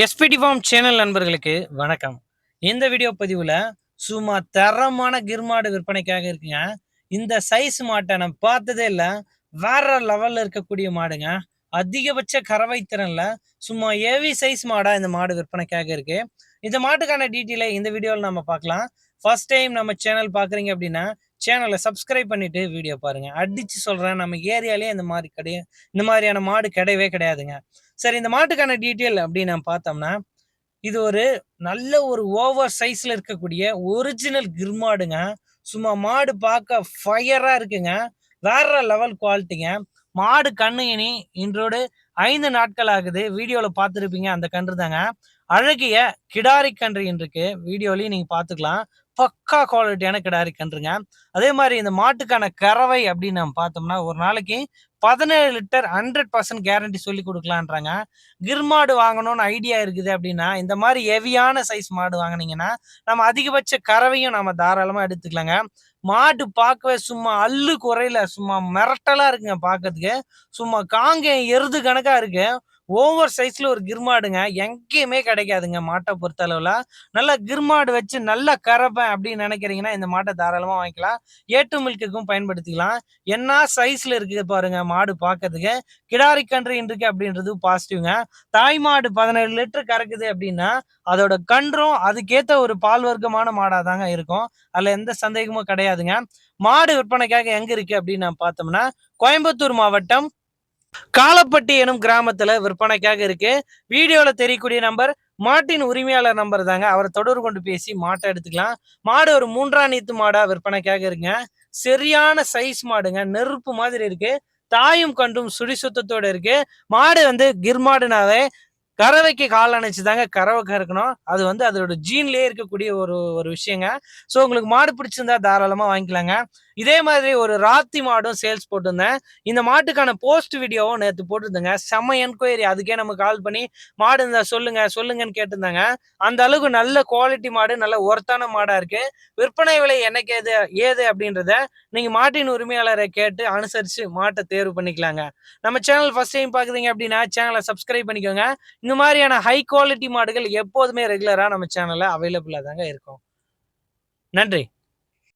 SPD form channel நண்பர்களுக்கு வணக்கம். இந்த வீடியோ பதிவில் சும்மா தரமான கிர்மாடு விற்பனைக்காக இருக்குங்க. இந்த சைஸ் மாட்டை நான் பார்த்ததே இல்லை. வேற லெவலில் இருக்கக்கூடிய மாடுங்க. அதிகபட்ச கறவை திறன்ல சும்மா ஏவி சைஸ் மாடா இந்த மாடு விற்பனைக்காக இருக்கு. இந்த மாட்டுக்கான டீட்டெயிலை இந்த வீடியோவில் நம்ம பார்க்கலாம். ஃபர்ஸ்ட் டைம் நம்ம சேனல் பார்க்குறீங்க அப்படின்னா சேனலை சப்ஸ்கிரைப் பண்ணிட்டு வீடியோ பாருங்க. அடிச்சு சொல்றேன் நம்ம ஏரியாலே இந்த மாதிரி கிடையாது இந்த மாதிரியான மாடு கிடையவே கிடையாதுங்க. சரி இந்த மாட்டுக்கான டீட்டெயில் அப்படின்னு நம்ம பார்த்தோம்னா இது ஒரு நல்ல ஒரு ஓவர் சைஸ்ல இருக்கக்கூடிய ஒரிஜினல் கிர்மாடுங்க சும்மா மாடு பார்க்க ஃபயரா இருக்குங்க. வேற லெவல் குவாலிட்டிங்க மாடு கண்ணு இனி இன்றோடு ஐந்து நாட்கள் ஆகுது. வீடியோவில் பார்த்துருப்பீங்க அந்த கன்று தாங்க. அழகிய கிடாரி கன்று இன்றைக்கு வீடியோலையும் நீங்கள் பார்த்துக்கலாம். பக்கா குவாலிட்டியான கிடா கன்றுங்க. அதே மாதிரி இந்த மாட்டுக்கான கறவை அப்படின்னு நம்ம பார்த்தோம்னா ஒரு நாளைக்கு பதினேழு லிட்டர் ஹண்ட்ரட் பர்சன்ட் கேரண்டி சொல்லி கொடுக்கலான்றாங்க. கிர் மாடு வாங்கணும்னு ஐடியா இருக்குது அப்படின்னா இந்த மாதிரி ஹெவியான சைஸ் மாடு வாங்கினீங்கன்னா நம்ம அதிகபட்ச கறவையும் நம்ம தாராளமாக எடுத்துக்கலாங்க. மாடு பார்க்கவே சும்மா அல்லு குறையில சும்மா மிரட்டலாக இருக்குங்க பார்க்கறதுக்கு. சும்மா காங்க எருது கணக்காக இருக்கு. ஓவர் சைஸ்ல ஒரு கிர்மாடுங்க. எங்கேயுமே கிடைக்காதுங்க மாட்டை பொறுத்த அளவுல நல்ல கிர்மாடு வச்சு நல்லா கறப்பேன் அப்படின்னு நினைக்கிறீங்கன்னா இந்த மாட்டை தாராளமா வாங்கிக்கலாம். ஏட்டு மில்க்குக்கும் பயன்படுத்திக்கலாம். என்ன சைஸ்ல இருக்குது பாருங்க மாடு பார்க்கறதுக்கு. கிடாரி கன்று இருக்கு அப்படின்றது பாசிட்டிவ்ங்க தாய் மாடு பதினேழு லிட்டர் கறக்குது அப்படின்னா அதோட கன்றும் அதுக்கேற்ற ஒரு பால் வர்க்கமான மாடா தாங்க இருக்கும். அதுல எந்த சந்தேகமும் கிடையாதுங்க. மாடு விற்பனைக்காக எங்க இருக்கு அப்படின்னு நான் பார்த்தோம்னா கோயம்புத்தூர் மாவட்டம் காலப்பட்டி எனும் கிராமத்துல விற்பனைக்காக இருக்கு. வீடியோல தெரியக்கூடிய நம்பர் மாட்டின் உரிமையாளர் நம்பர் தாங்க. அவரை தொடர்பு கொண்டு பேசி மாட்டை எடுத்துக்கலாம். மாடு ஒரு மூன்றாம் நீத்து மாடா விற்பனைக்காக இருக்குங்க. சரியான சைஸ் மாடுங்க. நெருப்பு மாதிரி இருக்கு. தாயும் கண்டும் சுடி சுத்தத்தோட இருக்கு. மாடு வந்து கிர்மாடுனாவே கறவைக்கு கால் அணைச்சு தாங்க கறவை கறக்கணும். அது வந்து அதோட ஜீன்லேயே இருக்கக்கூடிய ஒரு ஒரு விஷயங்க. ஸோ உங்களுக்கு மாடு பிடிச்சிருந்தா தாராளமாக வாங்கிக்கலாங்க. இதே மாதிரி ஒரு ராத்தி மாடும் சேல்ஸ் போட்டிருந்தேன். இந்த மாட்டுக்கான போஸ்ட் வீடியோவும் நேற்று போட்டிருந்தேங்க. செம்ம என்கொயரி அதுக்கே நம்ம கால் பண்ணி மாடு இருந்தால் சொல்லுங்க சொல்லுங்கன்னு கேட்டிருந்தாங்க. அந்த அளவுக்கு நல்ல குவாலிட்டி மாடு நல்ல ஒர்த்தான மாடாக இருக்கு. விற்பனை விலை என்னைக்கு எது ஏது அப்படின்றத நீங்கள் மாட்டின் உரிமையாளரை கேட்டு அனுசரித்து மாட்டை தேர்வு பண்ணிக்கலாங்க. நம்ம சேனல் ஃபர்ஸ்ட் டைம் பாக்குறீங்க அப்படின்னா சேனலை சப்ஸ்கிரைப் பண்ணிக்கோங்க. இந்த மாதிரியான ஹை குவாலிட்டி மாடுகள் எப்போதுமே ரெகுலராக நம்ம சேனலில் அவைலபிளாக தாங்க இருக்கும். நன்றி.